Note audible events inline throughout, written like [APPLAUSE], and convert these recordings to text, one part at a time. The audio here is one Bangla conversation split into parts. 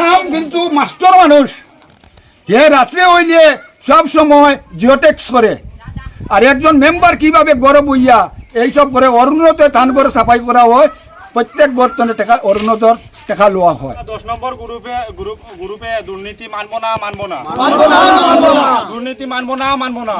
নাম কিন্তু মাস্টার মানুষ। হে রাত্রে হইলে সব সময় জিওটেক্স করে আর একজন মেম্বার কীভাবে গড়ে বইয়া এইসব করে অরুণতে ধান করে সাফাই করা হয়। প্রত্যেক বর্তনে টাকা অরুণতর টাকা লওয়া হয়। দশ নম্বর গ্রুপে গ্রুপ গ্রুপে দুর্নীতি মানবো না মানবো না দুর্নীতি মানবো না মানবো না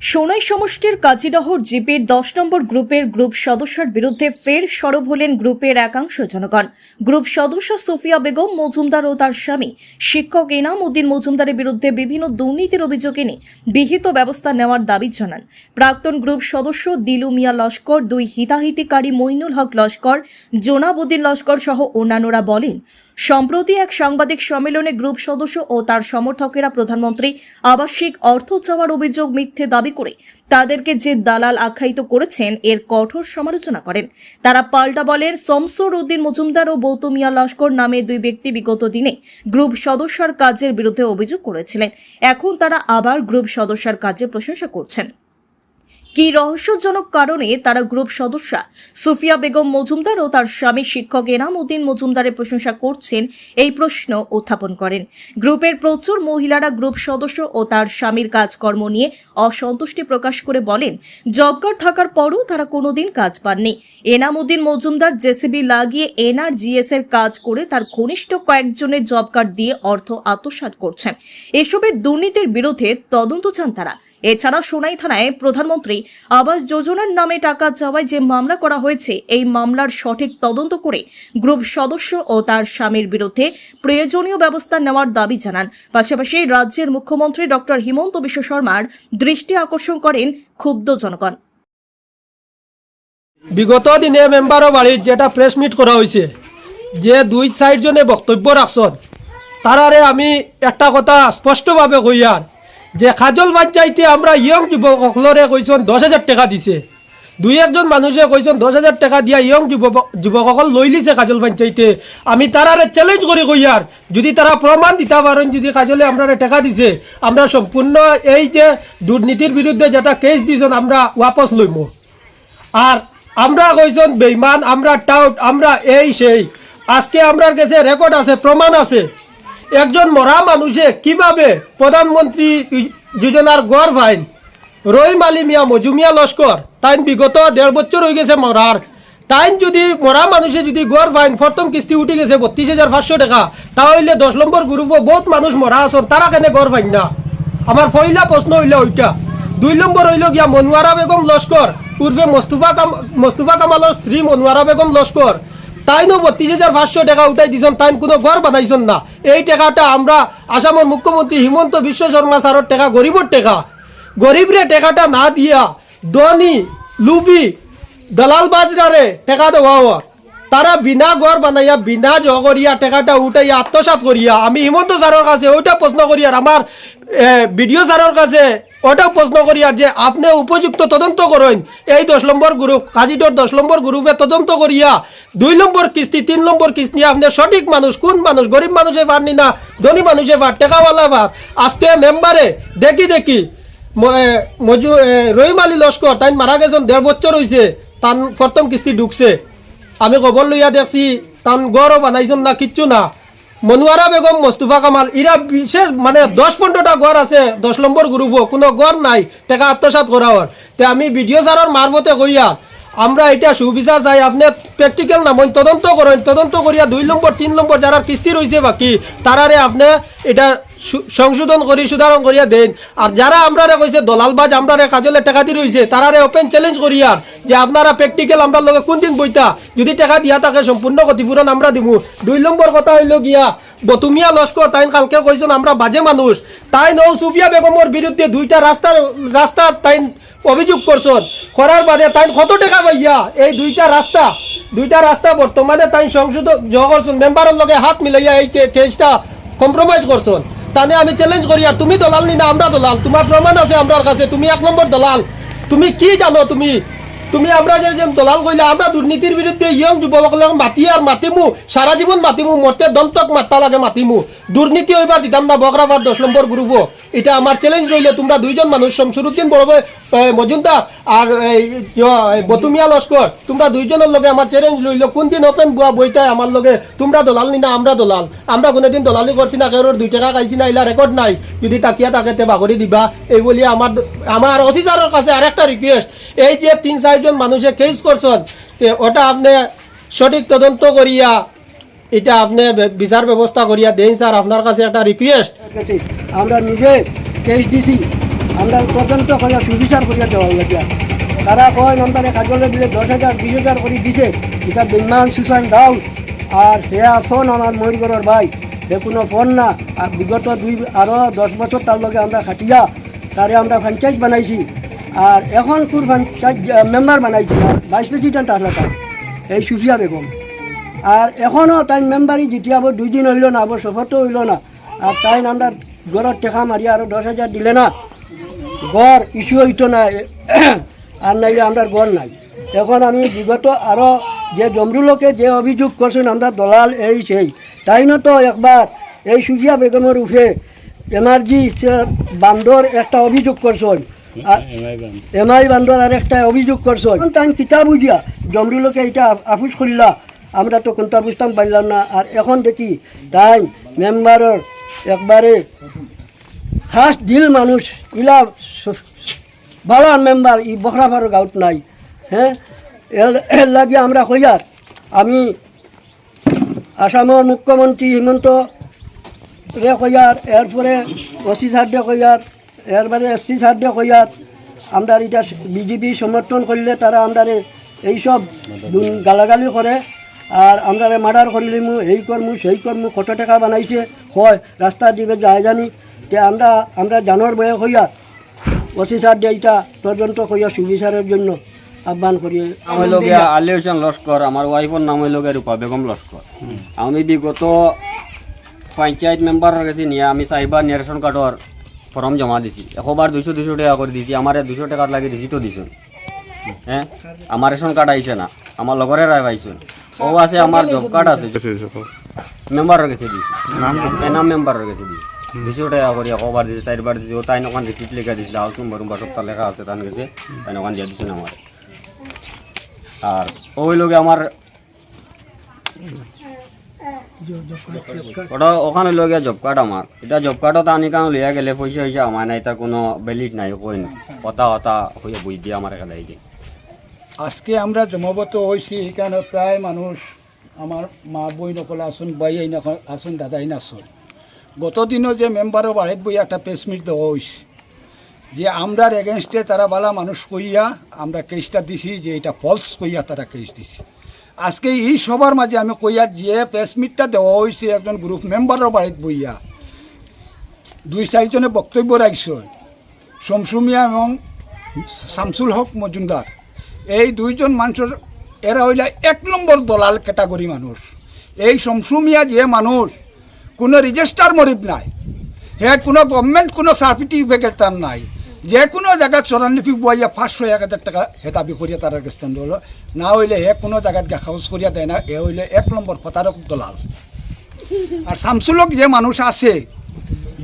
সোনাই সমষ্টির কাজীদহর জিপির দশ নম্বর গ্রুপের গ্রুপ সদস্যের বিরুদ্ধে ফের সরব হলেন গ্রুপের একাংশ জনগণ। গ্রুপ সদস্য সুফিয়া বেগম, মজুমদার ও তার স্বামী। শিক্ষক এনাম উদ্দিন মজুমদারের বিরুদ্ধে বিভিন্ন দুর্নীতির অভিযোগ এনে বিহিত ব্যবস্থা নেওয়ার দাবি জানান। প্রাক্তন গ্রুপ সদস্য দিলু মিয়া লস্কর, দুই হিতাহিতিকারী মইনুল হক লস্কর জোনাবুদ্দিন লস্কর সহ অন্যান্যরা বলেন, সম্প্রতি এক সাংবাদিক সম্মেলনে গ্রুপ সদস্য ও তার সমর্থকেরা প্রধানমন্ত্রী আবাসিক অর্থ চাওয়ার অভিযোগ মিথ্যে দাবি করে তাদেরকে যে দালাল আখ্যায়িত করেছেন, এর কঠোর সমালোচনা করেন। তারা পাল্টা বলেন, শমসুর উদ্দিন মজুমদার ও বৌতমিয়া লস্কর নামের দুই ব্যক্তি বিগত দিনে গ্রুপ সদস্যর কাজের বিরুদ্ধে অভিযোগ করেছিলেন। এখন তারা আবার গ্রুপ সদস্যের কাজে প্রশংসা করছেন। কি রহস্যজনক কারণে তারা গ্রুপ সদস্যা? সুফিয়া বেগম মজুমদার ও তার স্বামী শিক্ষক এনাম উদ্দিন মজুমদারের প্রশংসা করছেন, এই প্রশ্ন উত্থাপন করেন। গ্রুপের প্রচুর মহিলারা গ্রুপ সদস্য ও তার স্বামীর কাজকর্ম নিয়ে অসন্তুষ্টি প্রকাশ করে বলেন জব কার্ড থাকার পরও তারা কোনোদিন কাজ পাননি। এনাম উদ্দিন মজুমদার জেসিবি লাগিয়ে এনআরজিএস এর কাজ করে তার ঘনিষ্ঠ কয়েকজনের জব কার্ড দিয়ে অর্থ আত্মসাৎ করছেন। এসবের দুর্নীতির বিরুদ্ধে তদন্ত চান তারা। এছাড়া সোনাই থানায় প্রধানমন্ত্রী আবাস যোজনার নামে টাকা চাওয়ায় যে মামলা করা হয়েছে, এই মামলার সঠিক তদন্ত করে গ্রুপ সদস্য ও তার স্বামীর বিরুদ্ধে প্রয়োজনীয় ব্যবস্থা নেওয়ার দাবি জানান। পাশাপাশি রাজ্যের মুখ্যমন্ত্রী ডক্টর হিমন্ত বিশ্ব শর্মার দৃষ্টি আকর্ষণ করেন ক্ষুব্ধ জনগণ। বিগত দিনে মেম্বারও বাড়ির যেটা প্রেস মিট করা হয়েছে যে দুই সাইডজনে বক্তব্য রাখছেন তারারে আমি একটা কথা স্পষ্টভাবে কইয়ার যে খাজল পঞ্চায়েতে আমরা ইয়ং যুবকসকলরে কইছেন দশ হাজার টাকা দিছে। দুই একজন মানুষে কইছেন দশ হাজার টাকা দিয়া ইয়ং যুবক যুবকসকল লৈ লিছে কাজল পঞ্চায়েতে আমি তারারে চ্যালেঞ্জ করি কইয়ার যদি তারা প্রমাণ দিতে পারেন যদি কাজলে আমরা টাকা দিছে, আমরা সম্পূর্ণ এই যে দুর্নীতির বিরুদ্ধে যেটা কেস দিছেন আমরা ওয়াপস লইম। আর আমরা কইজন বেইমান আমরা টাউট আমরা এই সেই। আজকে আমরার কাছে রেকর্ড আছে, প্রমাণ আছে। একজন মরা মানুষে কীভাবে প্রধানমন্ত্রী যোজনার গড় ফাইন রহিম আলী মিয়া মজুমিয়া লস্কর তাই বিগত দেড় বছর হয়ে গেছে মরার। তাই যদি মরা মানুষে যদি গড় ফাইন প্রথম কিস্তি উঠে গেছে বত্রিশ হাজার পাঁচশো টাকা, তাহলে দশ নম্বর গ্রুপও বহুত মানুষ মরা আছেন তারা কেন গড় ফাইন না? আমার পয়লা প্রশ্ন হইলে ওইটা। দুই নম্বর হইল গিয়া মনোয়ারা বেগম লস্কর পূর্বে মোস্তফা কাম মোস্তফা কামালের স্ত্রী মনোয়ারা বেগম লস্কর। তাইনও বত্রিশ হাজার পাঁচশো টাকা উঠাই দিছেন তাইন কোনো ঘর বানাইছেন না। এই টাকাটা আমরা আসামের মুখ্যমন্ত্রী হিমন্ত বিশ্ব শর্মা স্যারের টাকা, গরিবের টাকা। গরিবরে টাকাটা না দিয়া ধনী, লুবি, দলাল বাজরারে টাকা দেওয়া হওয়ার তারা বিনা ঘর বানাইয়া, বিনা জগরিয়া টাকাটা উঠাইয়া আত্মসাত করিয়া, আমি হিমন্ত স্যারের কাছে ওইটা প্রশ্ন করি আর আমার বিডিও স্যারের কাছে ওটাও প্রশ্ন করি আর যে আপনি উপযুক্ত তদন্ত করেন। এই দশ নম্বর গ্রুপ কাজিটোর দশ নম্বর গ্রুপে তদন্ত করিয়া, দুই নম্বর কিস্তি, তিন নম্বর কিস্তি আপনি সঠিক মানুষ, কোন মানুষ, গরিব মানুষে পারনি না ধনী মানুষে পার টেকাওয়ালা পার আজকে মেম্বারে দেখি দেখি মজু রহিম আলী লস্কর তাই মারা গেছেন, দেড় বছর হয়েছে তান প্রথম কিস্তি ঢুকছে। আমি খবর লইয়া দেখছি, তান গড়ও বানাইছেন না, কিচ্ছু না। মনোয়ারা বেগম, মোস্তফা কামাল ইরা বিশেষ মানে দশ পনেরোটা ঘর আছে দশ নম্বর গ্রুপ কোনো ঘর নাই টাকা আত্মসাত করা হর তে আমি ভিডিও সারর মারফতে কইয়া আমরা এটা সুবিচার চাই আপনি প্র্যাকটিক্যাল নাম তদন্ত করেন তদন্ত করিয়া দুই নম্বর তিন নম্বর যারা কিস্তি রয়েছে বাকি তারারে আপনি এটা সংশোধন করি, সুধারণ করিয়া দেন। আর যারা আমরা কইছে, দলালবাজ আমরা কাজলে টাকা দিয়ে রয়েছে তারারে ওপেন চ্যালেঞ্জ করিয়া যে আপনারা প্র্যাকটিক্যাল আমরা লগে কোন দিন বইতা, যদি টাকা দিয়া থাকে, সম্পূর্ণ ক্ষতিপূরণ আমরা দিব। দুই নম্বর কথা হইল গিয়া, বতুমিয়া লস্কর তাই কালকে কইছেন, আমরা বাজে মানুষ। তাই নৌ সুফিয়া বেগমর বিরুদ্ধে দুইটা রাস্তার রাস্তার তাই অভিযোগ করছেন। করার বাদে তাই কত টাকা পাইয়া, এই দুইটা রাস্তা দুইটা রাস্তা বর্তমানে তাই সংশোধন করছেন। মেম্বারের লগে হাত মিলাইয়া এই কেসটা কম্প্রোমাইজ করছেন। তানে আমি চ্যালেঞ্জ করি, আর তুমি দলাল নি না, আমরা দলাল। তোমার প্রমাণ আছে আমরার কাছে, তুমি এক নম্বর দলাল। তুমি কি জানো, তুমি তুমি আমরা যে দলাল কইলা আমরা দুর্নীতির বিরুদ্ধে ইয়ং যুবকসকলক মাতি আর মাতিমু সারা জীবন মাতিমু মরতে দমতক মাত্তা লাগে মাতিমু। দুর্নীতি হইবার দিতাম না বকরাবার দশ নম্বর গ্রুপ এটা আমার চ্যালেঞ্জ রইলে তোমরা দুইজন মানুষ শমসুরুদ্দিন বড় মজুমদার আর এই, বতুমিয়া লস্কর তোমরা দুইজনের লগে আমার চ্যালেঞ্জ রইল কোন দিন ওপেন বুয়া বইতাই আমার লগে তোমরা দলাল নি না আমরা দলাল। আমরা কোনোদিন দলালি করছি না কেউ দুই টাকা খাইছি না ইলা রেকর্ড নাই। যদি তাকিয়া তাকে তে বাগরি দিবা। এই বলি আমার আমার অফিসারের কাছে আরেকটা রিকোয়েস্ট এই যে তিন চারজন মানুষে কেস করছেন, তে ওটা আপনি সঠিক তদন্ত করিয়া, এটা আপনি বিচার ব্যবস্থা করিয়া দেন স্যার, আপনার কাছে একটা রিকোয়েস্ট আমরা নিজে কেস দিছি, আমরা তদন্ত করে সুবিচার করিয়া দেওয়ার লাগিয়া তারা কয়, নম্বরে কাজলে দিলে দশ হাজার, বিশ হাজার করে দিছে। এটা বিমান সুশান দাও আর সে ফোন আমার ময়ূরগড়ের ভাই। সে কোনো ফোন না। আর বিগত দুই আরও দশ বছর তার লগে আমরা খাটিয়া, তারে আমরা পঞ্চায়েত বানাইছি। আর এখন পঞ্চায়েত মেম্বার বানাইছি, আর ভাইস প্রেসিডেন্ট আসলে তার এই সুফিয়া বেগম। আর এখনও তাই মেম্বারি যেতিয়া আবার দুই দিন হইল না, আবার সফরও হইল না। আর তাই আমরা গড়ত টেকা মারি, আরও দশ হাজার দিলে না। গড় ইস্যু হইতো না [CLEARS THROAT] আর নাইলে আমরা গড় নাই। এখন আমি বিগত আরও যে জমরুলোকে যে অভিযোগ করছেন আমরা দলাল এই সেই। তাই না তো একবার এই সুফিয়া বেগমের উঠে এনার্জি বান্দর একটা অভিযোগ করছেন। এমআই বান্দর আর একটা অভিযোগ করছ তাই কিতা বুঝিয়া জমরুলোকে এটা আফুস করলা আমরা তো কোনটা বুঝতাম পারলাম না। আর এখন দেখি, তাই মেম্বারের একবারে খাস দিল মানুষ ইলা ভালো মেম্বার ই বখরাফার গাঁত নাই। হ্যাঁ এর লাগে আমরা কইয়ার আমি আসামের মুখ্যমন্ত্রী হিমন্ত রে কইয়ার এরপরে ওসি সাহায্য কইয়ার এরবারে এসপি সাহায্য কইয়ার আমরা এটা বিজেপি সমর্থন করলে তারা আমরা এইসব গালাগালি করে আর আমরা মার্ডার করিলিমু এই করমু সেই করমু কত টাকা বানাইছে হয় রাস্তার দিকে যায় জানি। তে আমরা আমরা জানোয়ার বয়ে কইয়া ওসি সাহায্য এইটা তদন্ত কইয়া সুবিচারের জন্য আহ্বান করিয়ে নাম হইল গিয়া আলী হোসেন লস্কর আমার ওয়াইফের নাম হইল গিয়া রূপা বেগম লস্কর আমি বিগত পঞ্চায়েত মেম্বারের কাছে নিয়ে আমি চাইবার নিয়ে রেশন কার্ডর ফর্ম জমা দিছি। একবার দুশো দুশো টাকা করে দিছি। আমার দুশো টাকার লাগে রিসিটও দিছেন হ্যাঁ আমার রেশন কার্ড আইছে না। আমার লগরে রায় পাইছেন ও আছে আমার জব কার্ড আছে। মেম্বারের কাছে দিছি। এনাম মেম্বারের কাছে দিছি। দুশো টাকা করে একবার দিছি চারবার দিছি। ও তাই ওখান রিসিট লেখা দিছিল। হাউস নম্বর নম্বর সপ্তাহ লেখা আছে। তার কাছে তাই ওখান দিয়ে দিছেন আমার আর ওই লোকে আমার ওটা ওখানে লগে জব কার্ড আমার। এটা জব কার্ডত আনি কারণ লিয়া গেলে পয়সা হয়েছে আমার নাই তার কোনো বেলিট নাই কইন। কথা কথা হয়ে বুঝ দিয়ে আমার এখানে দিয়ে আজকে আমরা জমাবত হয়েছি এখানে প্রায় মানুষ আমার মা বই নকল আসুন বাই আইন আসুন দাদাই আইন গত গতদিনও যে মেম্বারও বাড়িত বই একটা প্রেস মিট দেওয়া হয়েছে যে আমরার এগেনস্টে তারা বালা মানুষ কইয়া আমরা কেসটা দিছি যে এটা ফলস কইয়া তারা কেস দিছি। আজকে এই সবার মাঝে আমি কইয়ার যে প্রেস মিটটা দেওয়া হয়েছে, একজন গ্রুপ মেম্বারের বাড়িত বইয়া। দুই চারিজনে বক্তব্য রাখছে সমসুমিয়া এবং শামসুল হক মজুমদার। এই দুইজন মানুষের, এরা হইলে এক নম্বর দলাল ক্যাটাগরি মানুষ। এই শমসুমিয়া যে মানুষ, কোনো রেজিস্টার মরিব নাই। হে, কোনো গভর্নমেন্ট কোনো সার্টিফিকেট তার নাই। যে কোনো জায়গায় চরণলিপি বইয়া পাঁচশো, এক হাজার টাকা হে দাবি করিয়া তার স্ট্যান্ড হলো না হইলে হে কোনো জায়গাত খাউজ করিয়া দেয় না, এ হইলে এক নম্বর প্রতারক দলাল। আর শামসুলক যে মানুষ আছে,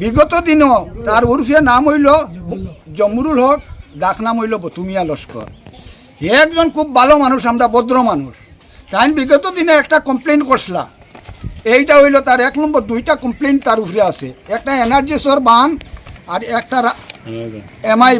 বিগত দিনও তার উর্ফে নাম হইল জমরুল হক, ডাক নাম হইল বতুমিয়া লস্কর হে একজন খুব ভালো মানুষ আমরা ভদ্র মানুষ তাই বিগত দিনে একটা কমপ্লেন করছিলা এইটা হইল তার এক নম্বর দুইটা কমপ্লেন তার উপরে আছে। একটা এনার্জি এনার্জিসর বান আর একটা এমআই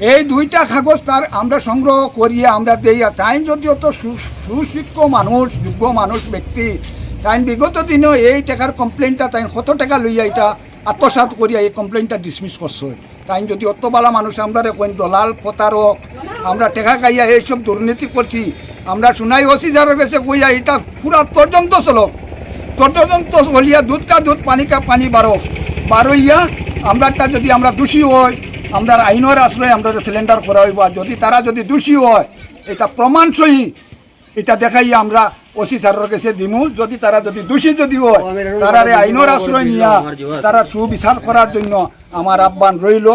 এই দুইটা কাগজ তার আমরা সংগ্রহ করিয়ে আমরা দেই। তাই যদিও তো সু- সুশিক্ষ মানুষ, যোগ্য মানুষ ব্যক্তি, তাই বিগত দিনেও এই টাকার কমপ্লেনটা তাই কত টাকা লইয়া এটা আত্মসাত করিয়া এই কমপ্লেনটা ডিসমিস করছে। তাই যদি অত বালা মানুষ আমরা কোন দলাল, প্রতারক, আমরা টেকা খাইয়া এইসব দুর্নীতি করছি, আমরা শুনাই ওসি যার গেছে কইয়া এটা পুরা তর্জন্ত চলক। তর্জন্ত হলিয়া দুধ কা দুধ পানি কা পানি বারো বারোইয়া আমরাটা যদি আমরা দোষী হই আমরা আইনের আশ্রয়ে আমরা সিলিন্ডার করা হইব। যদি তারা যদি দোষী হয়, এটা প্রমাণ সহি এটা দেখাইয়া আমরা ওসি স্যারের কাছে দিমু। যদি তারা যদি দোষী যদি হয় তারা আইনের আশ্রয় নিয়া তারা সুবিচার করার জন্য আমার আহ্বান রইল।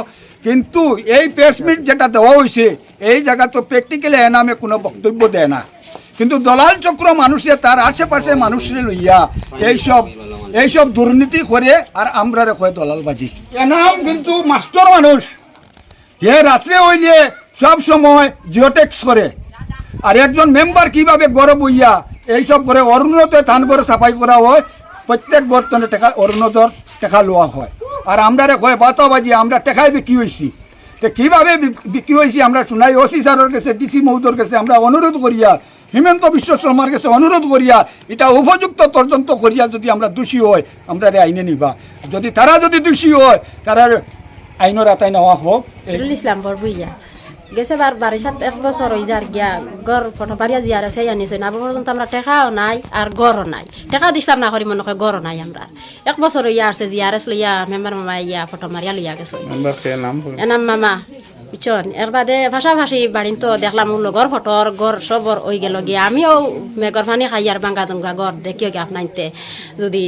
কিন্তু এই প্রেসমিট যেটা দেওয়া হয়েছে এই জায়গা তো প্র্যাকটিক্যালি এ নামে কোনো বক্তব্য দেয় না। কিন্তু দলাল চক্র মানুষে, তার আশেপাশে মানুষের লইয়া এইসব এইসব দুর্নীতি করে আর আমরা রেখে দলালবাজি এনাম কিন্তু মাস্টার মানুষ। হে রাত্রে হইলে সব সময় জিওটেক্স করে। আর একজন মেম্বার কীভাবে গড়ে বইয়া এইসব করে অরুণতে থান করে সাফাই করা হয়, প্রত্যেক বর্তনে টাকা অরুণতর টাকা লওয়া হয়। আর আমরা কয় বাতাবাজি আমরা টাকায় বিক্রি হয়েছি তো কীভাবে বিক্রি হয়েছি আমরা শুনাই। ওসি স্যারের কাছে, ডিসি মহোদয়ের কাছে আমরা অনুরোধ করিয়া হিমন্ত বিশ্ব শর্মার কাছে অনুরোধ করিয়া এটা উপযুক্ত তদন্ত করিয়া যদি আমরা দোষী হয় আমরা আইনে নিবা। যদি তারা যদি দোষী হয় তারা আইনের আতাই নেওয়া হোক। ইসলাম বরবুইয়া গেছে বার বারিশাত এক বছর হয়ে যার গিয়া গড় ফটোপারিয়া জিয়ার আছে আনিছে না পর্যন্ত আমরা টেকাও নাই আর গড়ও নাই। টেকা দিছিলাম না করি মনে হয় গড়ও নাই আমরা এক বছর হইয়া আছে জিয়ারেস লইয়া মেম্বার মামা ইয়া ফটো মারিয়া লইয়া গেছে। এনাম মামা। পিছন। এর বাদে ভাষাভাষী বাড়িন তো দেখলাম ওগুলো গড় ফটোর গড় সবর ওই গেল গিয়া। আমিও মেঘর পানি খাই আর বাঙ্গা দুঙ্গা গড় দেখিও গিয়া আপনাইতে যদি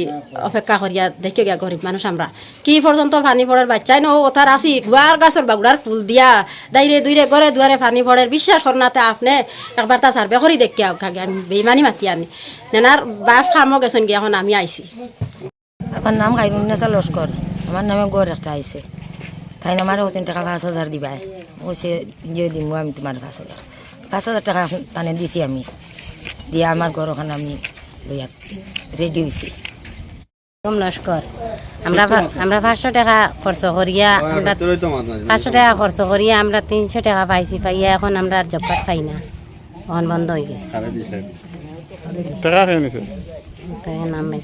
অপেক্ষা করিয়া দেখিও গিয়া গরিব মানুষ আমরা কি পর্যন্ত পানি পড়ের বাচ্চাই নো ওতার আসি গুয়ার গাছের বাগুড়ার ফুল দিয়া। দাইরে দুইরে গড়ে দুয়ারে পানি পড়ের বিশ্বাস করনাতে আপনি একবার তা সার্ভে করি দেখিয়া কাগে আমি বেইমানি মাতি আনি। নেনার বাপ খামো গেছেন গিয়া, এখন আমি আইছি। আমার নাম খাইরুন্নেসা লস্কর আমার নামে গড় একটা আইছে। তাই আমার তিন টাকা পাঁচ হাজার দিবাই কৈছে যে দিম আমি তোমার পাঁচ হাজার পাঁচ হাজার টাকা টানে দিছি আমি দিয়ে আমার ঘর ওখানে আমি লইয়া রেডি হয়েছি কম লস্কর আমরা আমরা পাঁচশো টাকা খরচ করিয়া আমরা পাঁচশো টাকা খরচ করিয়া আমরা তিনশো টাকা পাইছি পাইয়া এখন আমরা আর জব কার্ড পাই না এখন বন্ধ হয়ে গেছে টাকা খেয়ে নিছে নাম নাই